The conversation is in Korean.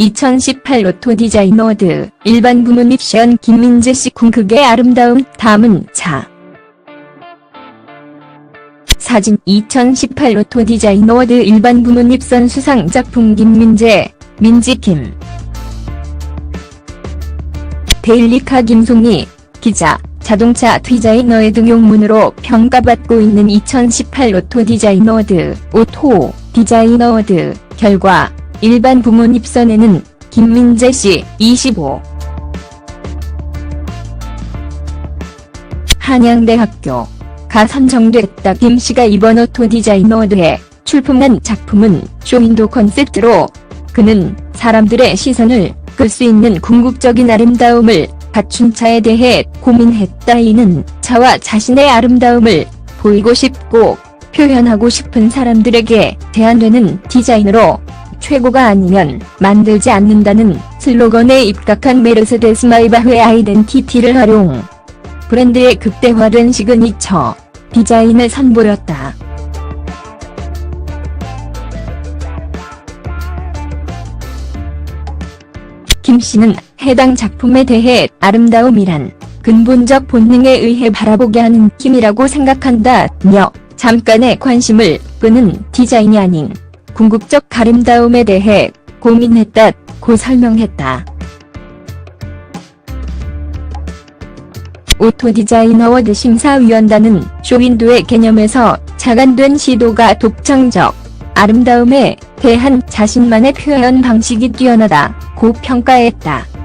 2018 로또 디자인 어워드 일반 부문 밉션 김민재 씨 궁극의 아름다움 다음은 자. 사진 2018 로또 디자인 어워드 일반 부문 입선 수상 작품 김민재, 민지킴 데일리카 김송이 기자, 자동차 디자이너의 등용문으로 평가받고 있는 2018 로또 디자인 어워드 오토 디자인 어워드 결과 일반 부문 입선에는 김민재 씨 25 한양대학교 가 선정됐다. 김 씨가 이번 오토 디자인 어워드에 출품한 작품은 쇼윈도 컨셉트로 그는 사람들의 시선을 끌 수 있는 궁극적인 아름다움을 갖춘 차에 대해 고민했다. 이는 차와 자신의 아름다움을 보이고 싶고 표현하고 싶은 사람들에게 제한되는 디자인으로 최고가 아니면 만들지 않는다는 슬로건에 입각한 메르세데스 마이바흐의 아이덴티티를 활용 브랜드의 극대화된 시그니처 디자인을 선보였다. 김 씨는 해당 작품에 대해 아름다움이란 근본적 본능에 의해 바라보게 하는 힘이라고 생각한다며 잠깐의 관심을 끄는 디자인이 아닌 궁극적 아름다움에 대해 고민했다고 설명했다. 오토 디자인 어워드 심사위원단은 쇼윈도의 개념에서 자간된 시도가 독창적 아름다움에 대한 자신만의 표현 방식이 뛰어나다고 평가했다.